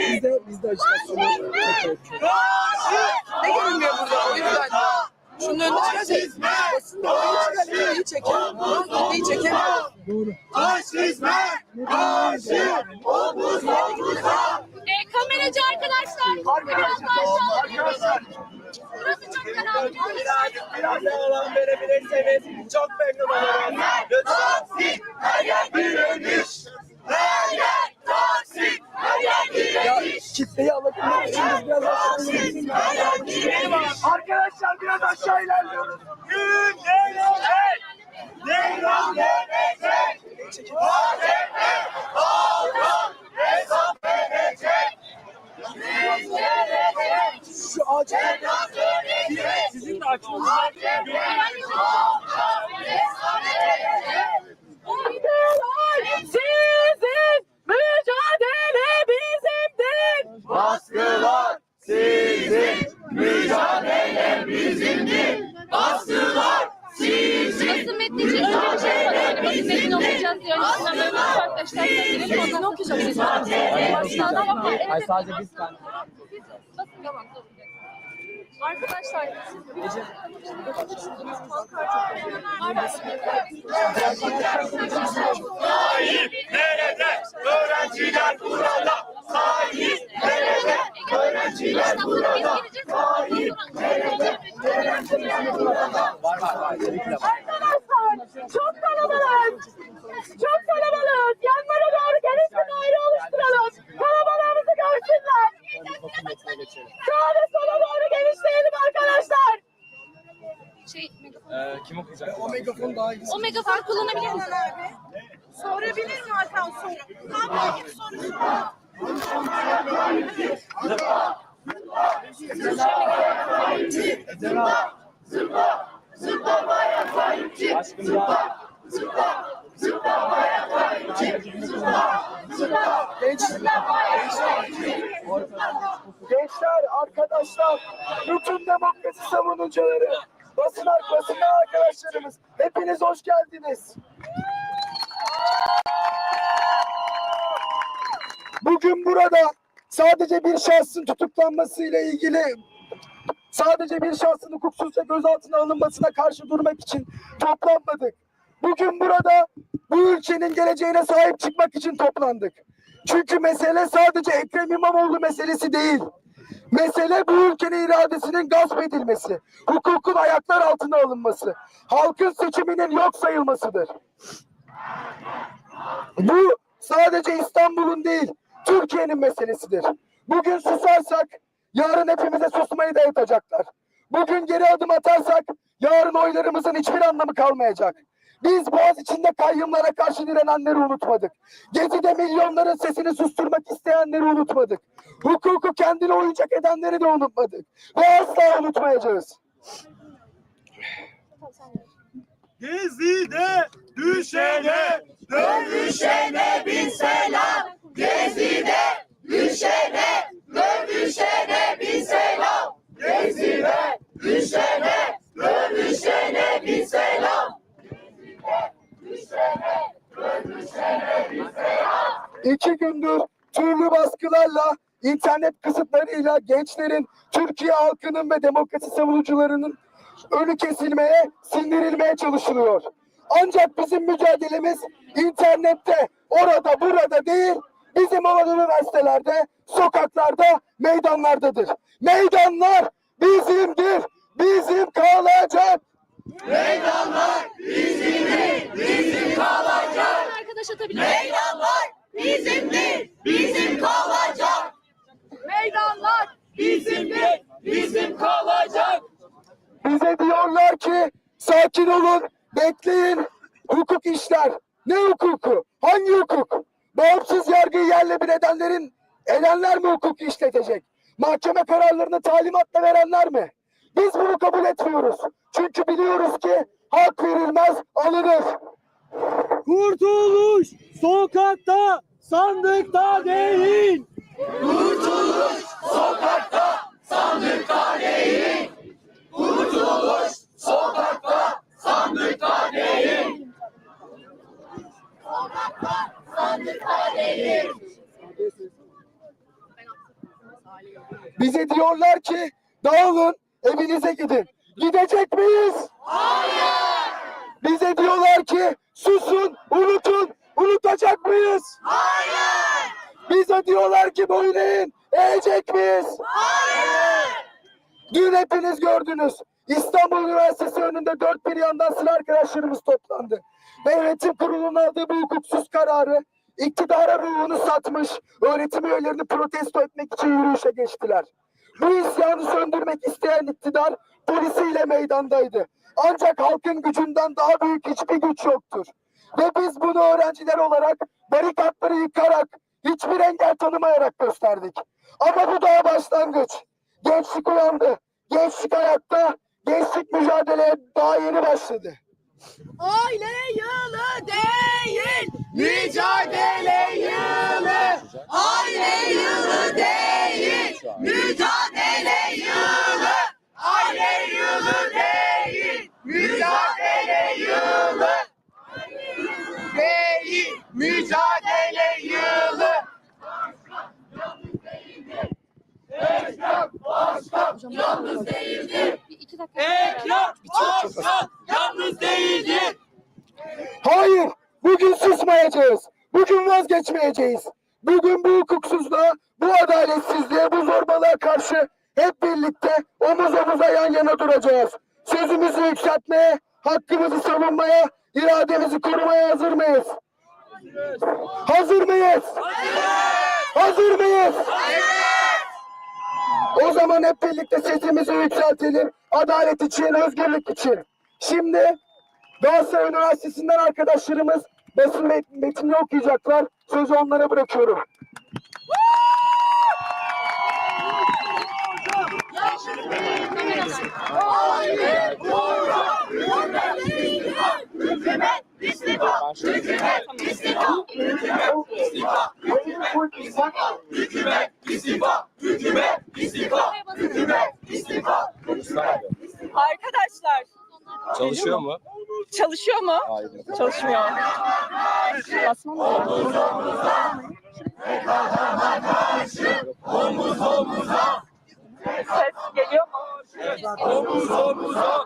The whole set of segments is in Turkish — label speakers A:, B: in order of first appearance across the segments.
A: Bizde, bizde agitasyonu çok çok.
B: Ne görünmüyor burada? O yüzden. Şunun önüne çıkacağız. Basın da orayı çıkar, orayı çeker. Ama orayı çekemiyor.
A: Doğru.
C: E, kameracı arkadaşlar. Biraz daha aşağı alabilir miyiz? Burası çok karanlık.
D: Biraz daha alan verebilirseniz çok memnun olurum. Lütfen.
A: Aşağı
D: ilerliyoruz. Gün gelecek. Devran gelecek. AKP halkın hesap verecek.
A: Şu ağaç
D: Sizin de açmanız
C: Sizin mücadele bizimdir.
D: Baskılar sizin, mücadele bizimdir. Baskılar sizin.
C: Basın metni için önce bir şey soralım. Basın metni okuyacağız diyor. İçinden böyle bir arkadaşlar söyleyelim. Ondan okuyacağız. Baştan ama
A: Ay sadece biz kendi.
C: Basın tamam. Arkadaşlar siz
D: Sahip nerede? Öğrenciler burada. Sahip nerede? Öğrenciler burada.
A: Var var var. Tabii ki de var.
C: Kullanabilir misin?
B: Sorabilir mi Hakan soru? Tamam, git soru.
A: Aşkım ya.
D: Gençler, arkadaşlar, bütün demokrasi savunucuları, basın basın arkadaşlarımız, hepiniz hoş geldiniz. Bugün burada sadece bir şahsın tutuklanmasıyla ilgili sadece bir şahsın hukuksuzca gözaltına alınmasına karşı durmak için toplanmadık. Bugün burada bu ülkenin geleceğine sahip çıkmak için toplandık. Çünkü mesele sadece Ekrem İmamoğlu meselesi değil. Mesele bu ülkenin iradesinin gasp edilmesi, hukukun ayaklar altına alınması, halkın seçiminin yok sayılmasıdır. Bu sadece İstanbul'un değil, Türkiye'nin meselesidir. Bugün susarsak yarın hepimize susmayı dayatacaklar. Bugün geri adım atarsak yarın oylarımızın hiçbir anlamı kalmayacak. Biz Boğaz içinde kayyumlara karşı direnenleri unutmadık. Gezi'de milyonların sesini susturmak isteyenleri unutmadık. Hukuku kendine oyuncak edenleri de unutmadık. Ve asla unutmayacağız. Gezi'de düşene, dövüşene bin selam. Gezi'de düşene, dövüşene bin selam. Gezi'de düşene, dövüşene bin selam. İki gündür türlü baskılarla, internet kısıtlarıyla gençlerin, Türkiye halkının ve demokrasi savunucularının önü kesilmeye, sindirilmeye çalışılıyor. Ancak bizim mücadelemiz internette, orada, burada değil, bizim olan üniversitelerde, sokaklarda, meydanlardadır. Meydanlar bizimdir, bizim kalacak.
C: Arkadaş atabilir
D: Meydanlar bizimdir, bizim kalacak.
C: Meydanlar
D: Bizimdir, bizim kalacak. Bize diyorlar ki sakin olun, bekleyin. Hukuk işler. Ne hukuku? Hangi hukuk? Bağımsız yargıyı yerle bir edenlerin edenler mi hukuk işletecek? Mahkeme kararlarını talimatla verenler mi? Biz bunu kabul etmiyoruz. Çünkü biliyoruz ki hak verilmez, alınır.
A: Kurtuluş sokakta, sandıkta değil.
D: Sokakta, sandıkta değil. Kurtuluş sokakta, sandıkta değil.
C: sandıkta değil.
D: Bize diyorlar ki dağılın evinize gidin. Gidecek miyiz? Hayır. Bize diyorlar ki susun, unutun. Unutacak mıyız? Hayır. Bize diyorlar ki boyun eğin. Eğecek miyiz? Dün hepiniz gördünüz. İstanbul Üniversitesi önünde dört bir yandan sıra arkadaşlarımız toplandı. Ve yönetim kurulunun aldığı bu hukuksuz kararı iktidara ruhunu satmış, öğretim üyelerini protesto etmek için yürüyüşe geçtiler. Bu isyanı söndürmek isteyen iktidar polisiyle meydandaydı. Ancak halkın gücünden daha büyük hiçbir güç yoktur. Ve biz bunu öğrenciler olarak barikatları yıkarak, hiçbir engel tanımayarak gösterdik. Ama bu daha başlangıç. Gençlik uyandı. Gençlik ayakta. Gençlik mücadeleye daha yeni başladı.
B: Aile yılı değil, mücadele yılı. Aile yılı değil, mücadele yılı. Aile yılı değil, mücadele yılı. Değil, mücadele yılı. Ekrem Başkan yalnız değildir.
D: Hayır, bugün susmayacağız. Bugün vazgeçmeyeceğiz. Bugün bu hukuksuzluğa, bu adaletsizliğe, bu zorbalığa karşı hep birlikte omuz omuza yan yana duracağız. Sözümüzü yükseltmeye, hakkımızı savunmaya, irademizi korumaya hazır mıyız? Hazır mıyız? Hazır mıyız? O zaman hep birlikte sesimizi yükseltelim. Adalet için, özgürlük için. Şimdi Galatasaray Üniversitesi'nden arkadaşlarımız basın met- metnini okuyacaklar. Sözü onlara bırakıyorum.
B: Arkadaşlar
E: Çalışıyor mu?
B: Çalışıyor mu?
E: Hayır.
B: Çalışmıyor. Basmam lazım. Ses geliyor mu?
E: Omuz omuza.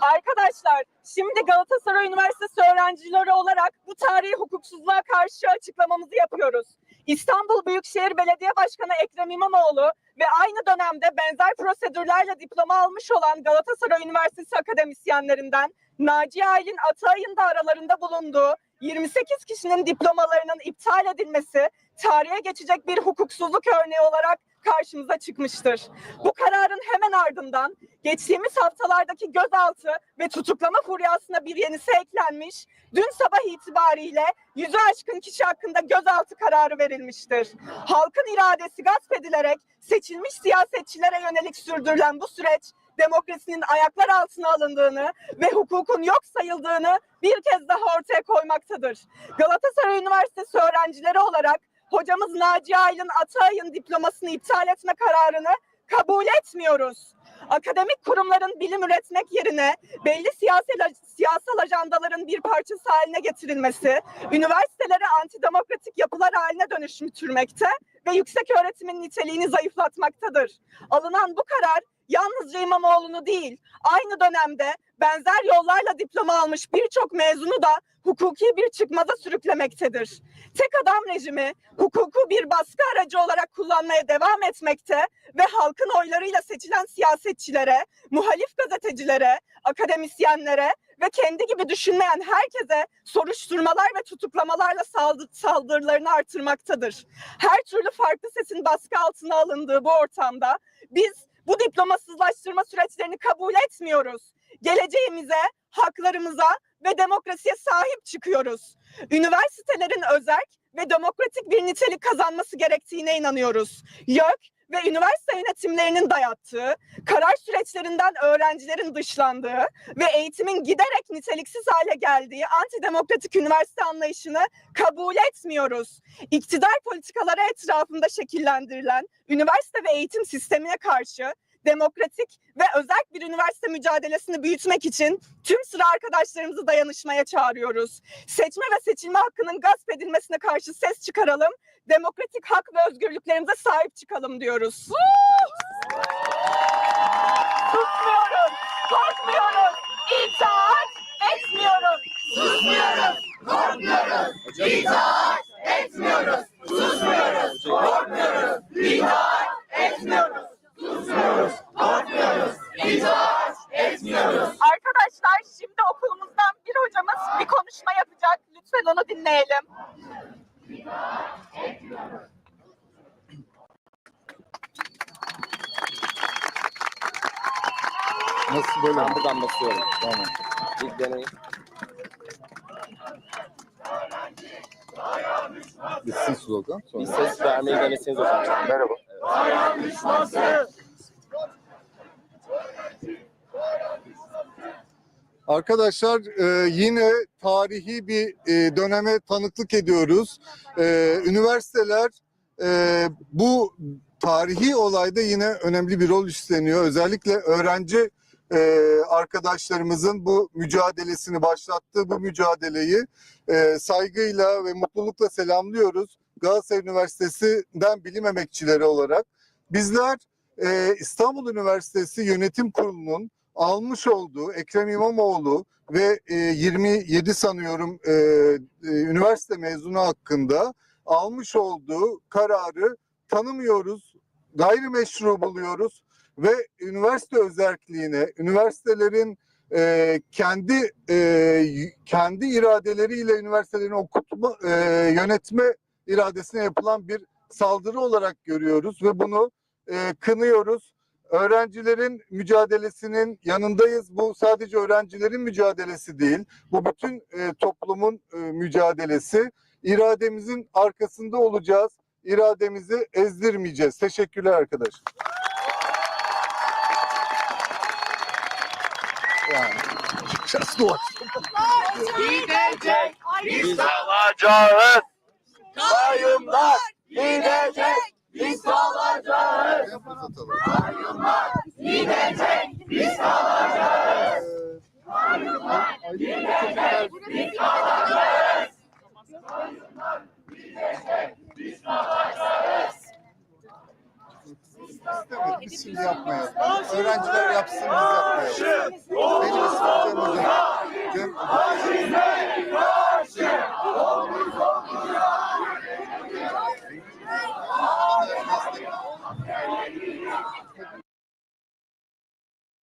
B: Arkadaşlar şimdi Galatasaray Üniversitesi öğrencileri olarak bu tarihi hukuksuzluğa karşı açıklamamızı yapıyoruz. İstanbul Büyükşehir Belediye Başkanı Ekrem İmamoğlu ve aynı dönemde benzer prosedürlerle diploma almış olan Galatasaray Üniversitesi akademisyenlerinden Naciye Aylin Atay'ın da aralarında bulunduğu 28 kişinin diplomalarının iptal edilmesi tarihe geçecek bir hukuksuzluk örneği olarak karşımıza çıkmıştır. Bu kararın hemen ardından geçtiğimiz haftalardaki gözaltı ve tutuklama furyasına bir yenisi eklenmiş. Dün sabah itibariyle yüzü aşkın kişi hakkında gözaltı kararı verilmiştir. Halkın iradesi gasp edilerek seçilmiş siyasetçilere yönelik sürdürülen bu süreç demokrasinin ayaklar altına alındığını ve hukukun yok sayıldığını bir kez daha ortaya koymaktadır. Galatasaray Üniversitesi öğrencileri olarak hocamız Naciye Aylin Atay'ın diplomasını iptal etme kararını kabul etmiyoruz. Akademik kurumların bilim üretmek yerine belli siyasal, siyasal ajandaların bir parçası haline getirilmesi, üniversiteleri antidemokratik yapılar haline dönüştürmekte ve yüksek öğretimin niteliğini zayıflatmaktadır. Alınan bu karar yalnızca İmamoğlu'nu değil, aynı dönemde benzer yollarla diploma almış birçok mezunu da hukuki bir çıkmaza sürüklemektedir. Tek adam rejimi hukuku bir baskı aracı olarak kullanmaya devam etmekte ve halkın oylarıyla seçilen siyasetçilere, muhalif gazetecilere, akademisyenlere ve kendi gibi düşünmeyen herkese soruşturmalar ve tutuklamalarla saldı- saldırılarını artırmaktadır. Her türlü farklı sesin baskı altına alındığı bu ortamda biz bu diplomasızlaştırma süreçlerini kabul etmiyoruz. Geleceğimize, haklarımıza ve demokrasiye sahip çıkıyoruz. Üniversitelerin özerk ve demokratik bir nitelik kazanması gerektiğine inanıyoruz. YÖK ve üniversite yönetimlerinin dayattığı, karar süreçlerinden öğrencilerin dışlandığı ve eğitimin giderek niteliksiz hale geldiği antidemokratik üniversite anlayışını kabul etmiyoruz. İktidar politikaları etrafında şekillendirilen üniversite ve eğitim sistemine karşı demokratik ve özerk bir üniversite mücadelesini büyütmek için tüm sıra arkadaşlarımızı dayanışmaya çağırıyoruz. Seçme ve seçilme hakkının gasp edilmesine karşı ses çıkaralım. Demokratik hak ve özgürlüklerimize sahip çıkalım diyoruz. Susmuyoruz, korkmuyoruz, itaat etmiyoruz. Susmuyoruz, korkmuyoruz, itaat etmiyoruz. Susmuyoruz, korkmuyoruz, itaat etmiyoruz. Susmuyoruz, korkmuyoruz, itaat etmiyoruz. Arkadaşlar şimdi okulumuzdan bir hocamız bir konuşma yapacak. Lütfen onu dinleyelim.
F: Nasıl böyle
E: Ben buradan basıyorum.
F: Tamam.
E: İlk deneyim.
F: Bitsin slogan.
E: Bir
F: Sonra.
E: ses vermeyi deneseniz hocam.
F: Merhaba. Arkadaşlar e, yine tarihi bir e, döneme tanıklık ediyoruz. E, üniversiteler bu tarihi olayda yine önemli bir rol üstleniyor. Özellikle öğrenci arkadaşlarımızın bu mücadelesini başlattığı bu mücadeleyi saygıyla ve mutlulukla selamlıyoruz. Galatasaray Üniversitesi'nden bilim emekçileri olarak bizler İstanbul Üniversitesi Yönetim Kurulu'nun almış olduğu Ekrem İmamoğlu ve e, 27 sanıyorum e, e, üniversite mezunu hakkında almış olduğu kararı tanımıyoruz, gayrimeşru buluyoruz ve üniversite özelliğine, üniversitelerin e, kendi e, kendi iradeleriyle üniversitelerin okutma, e, yönetme iradesine yapılan bir saldırı olarak görüyoruz ve bunu e, kınıyoruz. Öğrencilerin mücadelesinin yanındayız. Bu sadece öğrencilerin mücadelesi değil. Bu bütün e, toplumun e, mücadelesi. İrademizin arkasında olacağız. İrademizi ezdirmeyeceğiz. Teşekkürler arkadaşlar. Yani. Şanslı var.
C: Gidecek,
E: Biz
A: alacağız. Kayımlar gidecek. Biz Ayrılmaz
F: gidecek biz kalacağız.
C: Ayrılmaz gidecek
F: biz kalacağız. Ayrılmaz gidecek biz kalacağız. İstemedik biz şimdi yapmayalım. Öğrenciler yapsın biz yapmayalım. Benim ismim Cem Hocam. Cem Hocam.